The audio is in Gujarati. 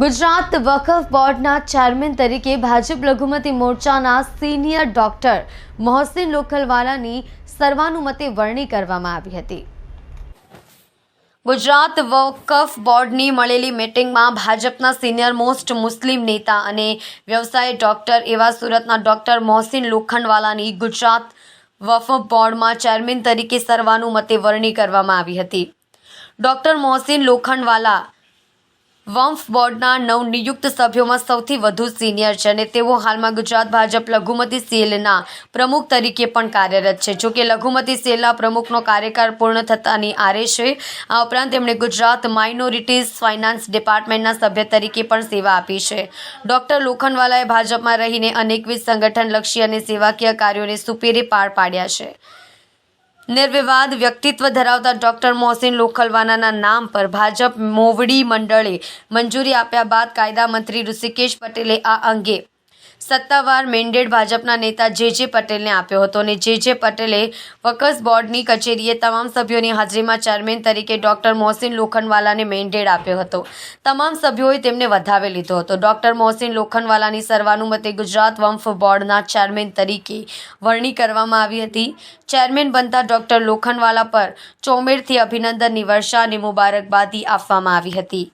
ગુજરાત વકફ બોર્ડના ચેરમેન તરીકે ભાજપ લઘુમતી મોરચાના સિનિયર ડોક્ટર મોહસિન લોખલવાલાની સર્વાનુમતે વરણી કરવામાં આવી હતી. ગુજરાત વકફ બોર્ડની મળેલી મિટિંગમાં ભાજપના સિનિયર મોસ્ટ મુસ્લિમ નેતા અને વ્યવસાય ડોક્ટર એવા સુરતના ડોક્ટર મોહસિન લોખંડવાલાની ગુજરાત વકફ બોર્ડમાં ચેરમેન તરીકે સર્વાનુમતે વરણી કરવામાં આવી હતી. ડોક્ટર મોહસિન લોખંડવાલા વંફ બોર્ડના નવનિયુક્ત સભ્યોમાં સૌથી વધુ સિનિયર છે અને તેઓ હાલમાં ગુજરાત ભાજપ લઘુમતી સેલના પ્રમુખ તરીકે પણ કાર્યરત છે. જોકે લઘુમતી સેલના પ્રમુખનો કાર્યકાળ પૂર્ણ થતાની આરે છે. આ ઉપરાંત તેમણે ગુજરાત માઇનોરિટીઝ ફાઇનાન્સ ડિપાર્ટમેન્ટના સભ્ય તરીકે પણ સેવા આપી છે. ડોક્ટર લોખંડવાલાએ ભાજપમાં રહીને અનેકવિધ સંગઠનલક્ષી અને સેવાકીય કાર્યોને સુપેરે પાર પાડ્યા છે. નિર્વિવાદ વ્યક્તિત્વ ધરાવતા ડોક્ટર મોહસિન લોખલવાનાના નામ પર ભાજપ મોવડી મંડળે મંજૂરી આપ્યા બાદ કાયદા મંત્રી ઋષિકેશ પટેલે આ અંગે સત્તાવાર મેન્ડેટ ભાજપના નેતા જે જે પટેલને આપ્યો હતો અને જે જે પટેલે વકસ બોર્ડની કચેરીએ તમામ સભ્યોની હાજરીમાં ચેરમેન તરીકે ડોક્ટર મોહસિન લોખંડવાલાને મેન્ડેટ આપ્યો હતો. તમામ સભ્યોએ તેમને વધાવી લીધો હતો. ડોક્ટર મોહસિન લોખંડવાલાની સર્વાનુમતે ગુજરાત વંફ બોર્ડના ચેરમેન તરીકે વરણી કરવામાં આવી હતી. ચેરમેન બનતા ડોક્ટર લોખંડવાલા પર ચોમેરથી અભિનંદનની વર્ષા અને મુબારકબાદી આપવામાં આવી હતી.